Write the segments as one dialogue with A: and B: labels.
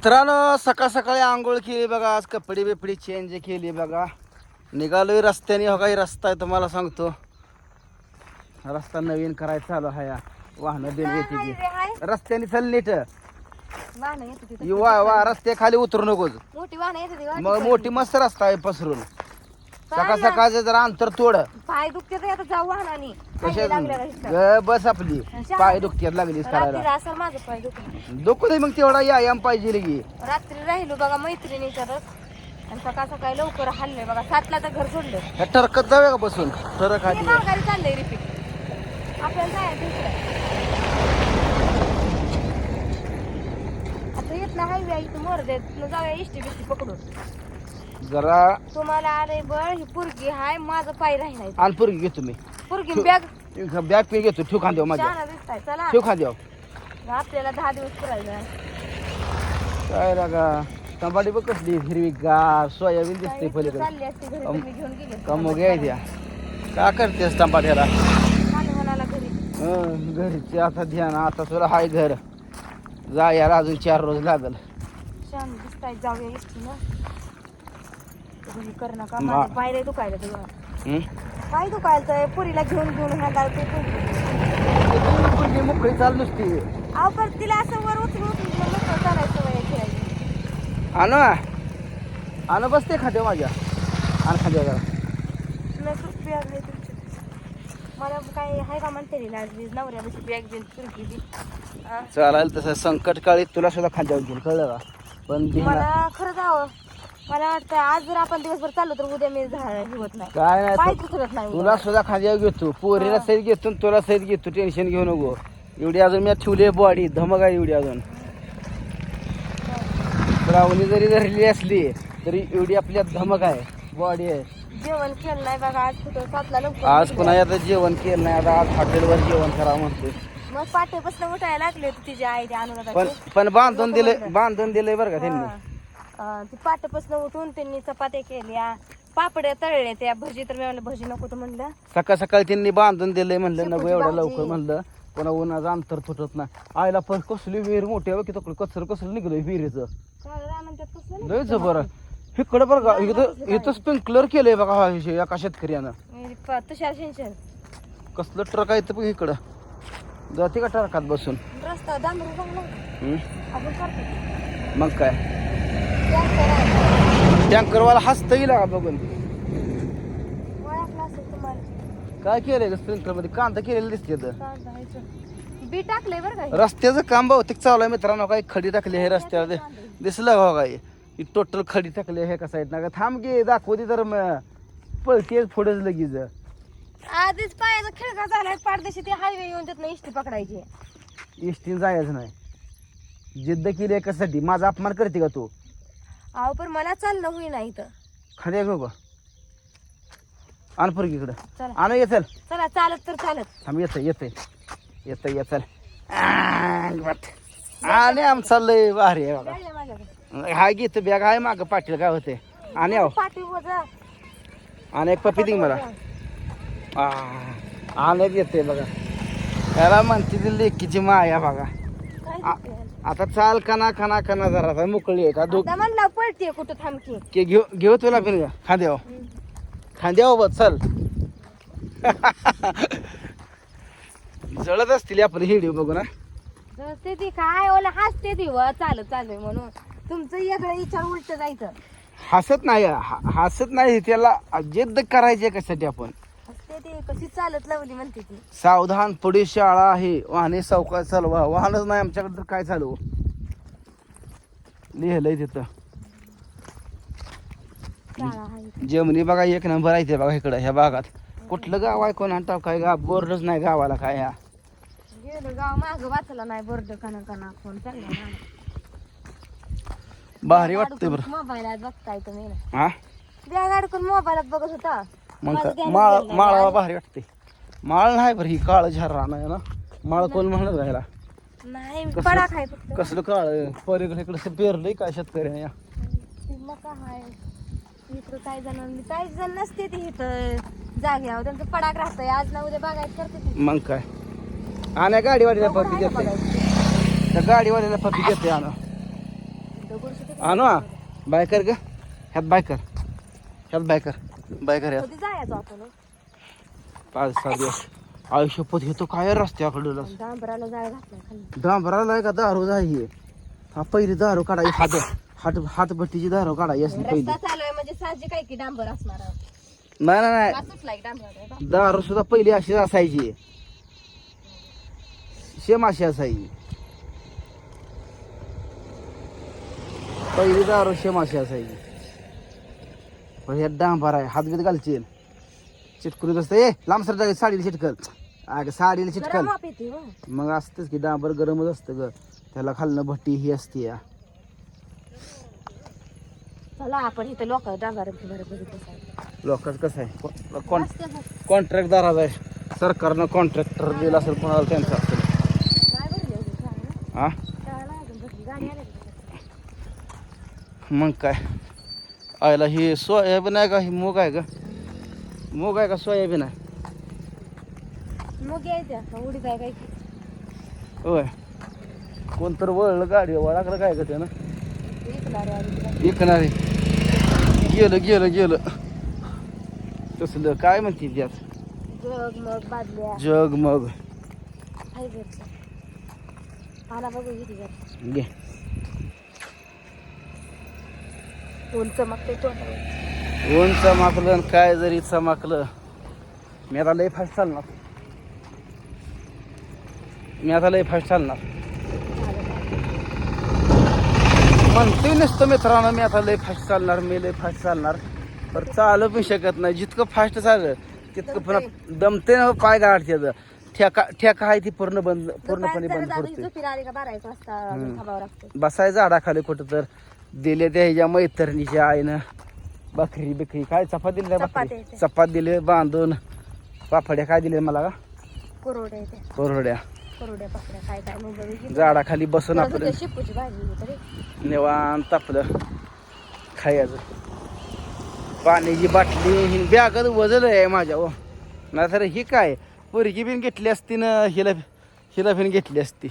A: मित्रांनो सकाळ सकाळी आंघोळ केली बघा. आज कपडे बिपडे चेंज केली बघा. निघालोय रस्त्याने. हो काही रस्ता आहे तुम्हाला सांगतो. रस्ता नवीन करायचा चालू आहे. वाहनं बिन येते की रस्त्याने चल नीट.
B: वाहनं येते
A: वा वा रस्ते खाली उतरू नकोस.
B: मोठी वाहनं येते ती वाहती
A: मग. मोठी मस्त रस्ता आहे पसरून. सकाळ. सकाळचं जरा अंतर तोड.
B: पाय दुखते तर आता जाऊ
A: कशा. ग- बस आपली. पाय दुखत्यात लागलीस करायला.
B: असं माझं पाय दुखलं
A: दुखू दे मग तेवढा व्यायाम पाहिजे की.
B: रात्री राहिलो बघा मैत्रिणीच्यातच आणि सकाळ सकाळी लवकर हल्लंय बघा. सातला तर घर सोडलं
A: टरकत जाऊया का बसून? टरक
B: मी
A: आधी
B: माघारी चाललंय रिपीट. आपल्याला जायचं इकडं. आता येत ना हायवे इथं मोर देत जाऊया इष्टी बिष्टी पकडून.
A: जरा
B: तुम्हाला आले बळ ही पुरगी हाय माझं पाय राहिलाय.
A: आणपुरी घेतो मी
B: पुरगी बॅग.
A: बॅग पे घेतो ठेव खांद्यावर माझ्या.
B: छान दिसताय चला.
A: ठेव खांद्यावर.
B: आपल्याला दहा दिवस फिरायचं आहे.
A: काय लागा टमाटी बघ कसली हिरवी गार सोयाबीन दिसते पलीकडे.
B: चालली असती घरी तर मी घेऊन गेले
A: कमो घ्यायच्या का करतेस टमाट्याला
B: घरी.
A: हं, घरचे आता ध्यान आता तुला हाय घर. जा यार अजून चार रोज लागल.
B: छान दिसताय जाऊया इष्टी ना. तुम्ही कर नका.
A: मा-
B: माझं पाय लय दुखायला तुझं.
A: हं?
B: पाय पुरीला घेऊन घेऊन ह्या ते
A: पोरगी मोकळी चाल नुसती.
B: अहो पण तिला असं वर उचलून चालायचं वय खेळायची
A: आण आण बसते खाद्या माझ्या. आण खाद्या जरा.
B: तुला खूप बॅग आहे तुमची. मला काय आहे का म्हणते लाज बीज नवऱ्या बशी बॅग हा?
A: चालायला तसं संकट काळी तुला सुद्धा खांद्यावर घेऊन कळलं का? पण भिना-
B: मला खरंच हवं मला वाटतं आज जर आपण दिवसभर चाललो तर उद्या मी झा- हे होत नाही.
A: काय नाही
B: पाय
A: तू-
B: उचलत नाही
A: तुला सुद्धा खांद्यावर घेतो. पोरीला. सहित घेतो आणि तुला सहित घेतो. टेन्शन घेऊ नको. एवढी अजून मी ठेवली बॉडी धमक आहे एवढी अजून. श्रावणी जरी धरली असली तरी एवढी आपल्यात धमक आहे. बॉडी आहे.
B: जेवण केलं नाही बघा. आज कुठं सातला लवकर
A: आज
B: निघले.
A: आता जेवण केलं नाही. आता आज हॉटेलवर जेवण करावं म्हणते
B: मग पाठीपासून उठायला लागले होते तिची आई ते
A: पण पण बांधून दिले बांधून दिले बरं का त्यांनी.
B: ती पाठीपासून उठून त्यांनी चपात्या केल्या. पापड्या तळल्या त्या. भजी तर मी म्हणलं भजी नको तर म्हणलं.
A: सकाळ सकाळी त्यांनी बांधून दिले म्हणलं नको
B: शेपूची
A: एवढं
B: भाजी.
A: लवकर म्हणलं. पुन्हा उन्हाचं अंतर तुटत नाही. आईला पण कसली विहीर मोठी आहे की तकडे कचर कसलं निघलं विहिरीचं.
B: काय त्यात कसलं नाही?
A: बरं. इकडं बरं का इथं इथं स्प्रिंकलर केलंय बघा हा विषय एका शेतकऱ्यानं.
B: मी प- तुषार सिंचन.
A: कसलं ट्रक आहे बघ इकडं. जाते का ट्रकात बसून?
B: रस्ता डांबरू चांगला
A: हम्म?
B: आपण करतो.
A: मग काय. टँकरवाला हसता येईल का बघून काय केलंय स्प्रिंकलरमध्ये? कांदा केलेलं दिसते
B: आहे. बी बरं का
A: रस्त्याचं काम बहुतेक चालू आहे मित्रांनो काही खडी टाकली आहे रस्त्यावर. दिसलं का हो काय ही टोटल खडी टाकली आहे का साईड ना. थांब की दाखवू दे तर मग पळते पुढेच लगेच.
B: आधीच पायाचा खिळका झालाय पारदेशी ते हायवे येऊन देत नाही इष्टी पकडायची.
A: एसटीन जायचं नाही. जिद्द केली आहे कशासाठी माझा अपमान करते का तू?
B: अहो पण मला चालणं होईना इथं.
A: खाद्या घेऊ का आण पोरगी इकडं.
B: चला.
A: आणू ये चल.
B: चला चालत तर चालत.
A: थांब येतं येतं येतं ये चल. आणि आमचा लय भारी आहे बघा.
B: चाललंय माझ्याकडे
A: हा घेत बॅग आहे मागं पाटील काय होते आणि
B: पाठी वजा.
A: आणि एक पपी दे मला. आलं येते बघा. त्याला म्हणते ती लेकीची माया बघा. आ-? आता चाल कना कना कना जरा आता मोकळी आहे का? दो
B: आता म्हणला पळते कुठं थांबकी
A: के घेऊ घेऊ तुला फिर खांद्याव खांद्याव बघ चल. जळत असतील आपण हिडिओ बघू ना
B: ते ती काय ओला हसते ती व चालत चालू म्हणून. तुमचं वेगळं विचार उलट जायचं.
A: हसत नाही ह- हसत नाही त्याला जिद्द करायची आहे कशासाठी आपण?
B: ती कशी चालत लावली म्हणते ती?
A: सावधान पुढे शाळा आहे. वाहने सावकाश चालवा. वाहनच नाही आमच्याकडे तर काय चालू? लिहिलंय तिथं.
B: शाळा आहे
A: जेमणी बघा एक नंबर आहे ते बघा इकडं ह्या भागात. कुठलं गाव आहे कोण आणताव काय गाव? बोर्डच नाही गावाला काय ह्या?
B: गेलं गाव माग वाचला नाही बोर्ड कना कना कोण चालला
A: भारी वाटतंय बरं.
B: मोबाईलात बघताय तुम्ही. ना
A: हा?
B: बॅग अडकून मोबाईलात बघत होता.
A: मग काय? माळ. माळावा भारी वाटते. माळ नाही बरं ही काळ झरा नाही ना. माळ कोण म्हणत राहिला
B: नाही
A: कसलं-
B: पडा खाय फक्त.
A: कसलं काळ? पलीकडे इकडे पेरलंय काय शेतकऱ्याने
B: मका हाय? इकडं काय जण काही जण नसते ती इथं. जाग्यावर त्यांचं पडाक राहतंय. आज ना उद्या बघायचं करते ती.
A: मग काय? आणि गाडीवाल्याला
B: बघून
A: पपी
B: आहे ना
A: देते. त्या गाडीवाल्याला पपी देते आणा.
B: दगडूशेठ तिकडे
A: आणू हा. बाय कर ग. ह्यात बाय कर. ह्यात बाय कर. बाय कर ह्यात
B: कधी जायचो आपण?
A: पाच सहा दिवस आयुष्यपत घेतो काय रस्त्याकडे
B: डांबराला खाली.
A: डांबराला आहे का दारू जाई हा पहिली दारू काढायची. हात हात हातभट्टीची दारू काढायची असते पहिली.
B: रस्ता चालू आहे म्हणजे साहजिक आहे की डांबर असणार? आहे.
A: नाही नाही. नाही
B: सुटला की डांबर?
A: दारू सुद्धा पहिली अशी असायची. शेम अशी असायची. पहिली दारू शेम अशी असायची. पण ह्या डांबर आहे. हात बीत घालशील. चिटकून असतं. ए लांब सर जागे साडीला चिटकल. अगं साडीला चिटकल.
B: हो.
A: मग असतेच की डांबर गरमच असतं ग. त्याला खालनं भट्टी ही असते या
B: चला आपण इथं लोक डांबर बरं बघितलं
A: लोकांचं कसं आहे? कॉन कॉन्ट्रॅक्टदाराचा आहे. सरकारनं कॉन्ट्रॅक्टर दिला असेल कोणाला त्यांचा असेल. हा मग काय? आयला ही सोयाबीन आहे का? ही मूग आहे का? मूग आहे का सोयाबीन आहे?
B: मग यायच्या आहे काय?
A: होय. कोणतर वळलं गाडी वळाकडं काय का त्यानं?
B: विकणार तिला.
A: गेलं गेलं गेलं. तसलं काय म्हणते त्यात
B: जग मग बादल्या.
A: जग मग.
B: बघू किती
A: घे.
B: ऊन चमकते
A: ऊन चमकलं आणि काय जरी चमकलं. मी आता लय फास्ट चालणार. मी आता लय फास्ट चालणार. म्हणते नसतं मित्रांनो मी आता लय फास्ट चालणार मी लय फास्ट चालणार. तर चालू पण शकत नाही. जितकं फास्ट चाललं तितकं पुन्हा दमते ना हो, पाय गाडते ठेका ठेका आहे ती पूर्ण बंद पूर्णपणे बंद पडते
B: लागतं
A: बसायचं झाडाखाली कुठं तर. दिले त्या ह्याच्या मैत्रिणीच्या आईनं बकरी बिकरी. काय चपात दिली बकरी. चपात दिले बांधून. पापड्या काय दिले मला का?
B: कोरोड्या येते
A: कोरड्या
B: कोरोड्या पाकड्या काय काय मग बघितलं.
A: झाडाखाली बसून आपलं
B: शेपूची भाजी
A: निवांत आपलं खायचं. पाण्याची बाटली ही बॅगच वजल आहे माझ्या हो. नाहीतर ही काय? पोरगी बिन घेतली असती ना हिला हिला बिन घेतली असती.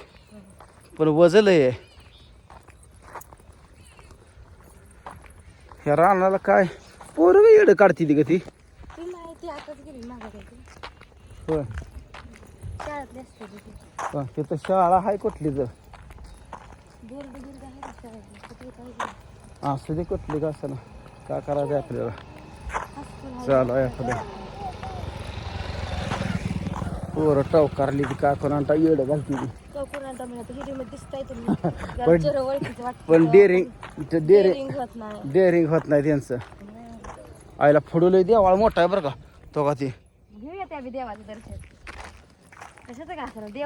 A: पण वजल आहे. ह्या रानाला काय? पोरग येडं काढते ती का ती. होय. हा, तिथं शाळा आहे कुठली तर
B: का?
A: असू दे कुठली का असं काय करायचं आहे आपल्याला. चालू आहे आपलं. पोरं टवकारली ती का कोणाला येडं घालती ती.
B: वाटतं.
A: पण डेअरिंग डेअरिंग
B: डेअरिंग होत नाही.
A: डेअरिंग होत नाही त्यांचं. आईला फुडवलं देवाळ मोठा आहे बरं का तो का ते.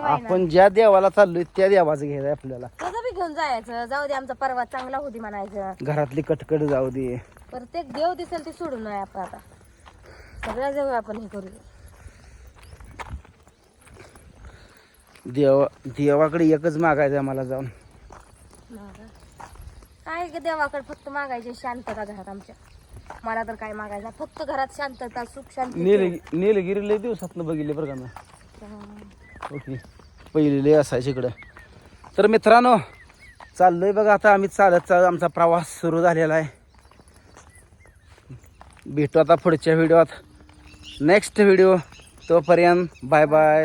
A: आपण ज्या देवाला चाललोय त्या देवाचं घ्यायचं आपल्याला.
B: घेऊन जायचं. जाऊ दे आमचा परवा चांगला होती म्हणायचं.
A: घरातली कटकट जाऊ दे.
B: प्रत्येक देव दिसेल ते सोडून नाही आपण आता. सगळ्या देव आपण हे करू.
A: देव देवाकडे एकच मागायचं आहे मला जाऊन.
B: मागा. काय ग देवाकडे फक्त मागायचे शांतता घरात आमच्या. मला तर काय मागायचं? नाही. फक्त घरात शांतता सुख शांती
A: नील नीलगिरी लय दिवसातनं बघितले बरं का मी. ओके. पहिले लय असायचे इकडं. तर मित्रांनो चाललोय बघा आता. आम्ही चालत चालत आमचा प्रवास सुरू झालेला आहे. भेटू आता पुढच्या व्हिडिओत. नेक्स्ट व्हिडिओ तोपर्यंत बाय बाय.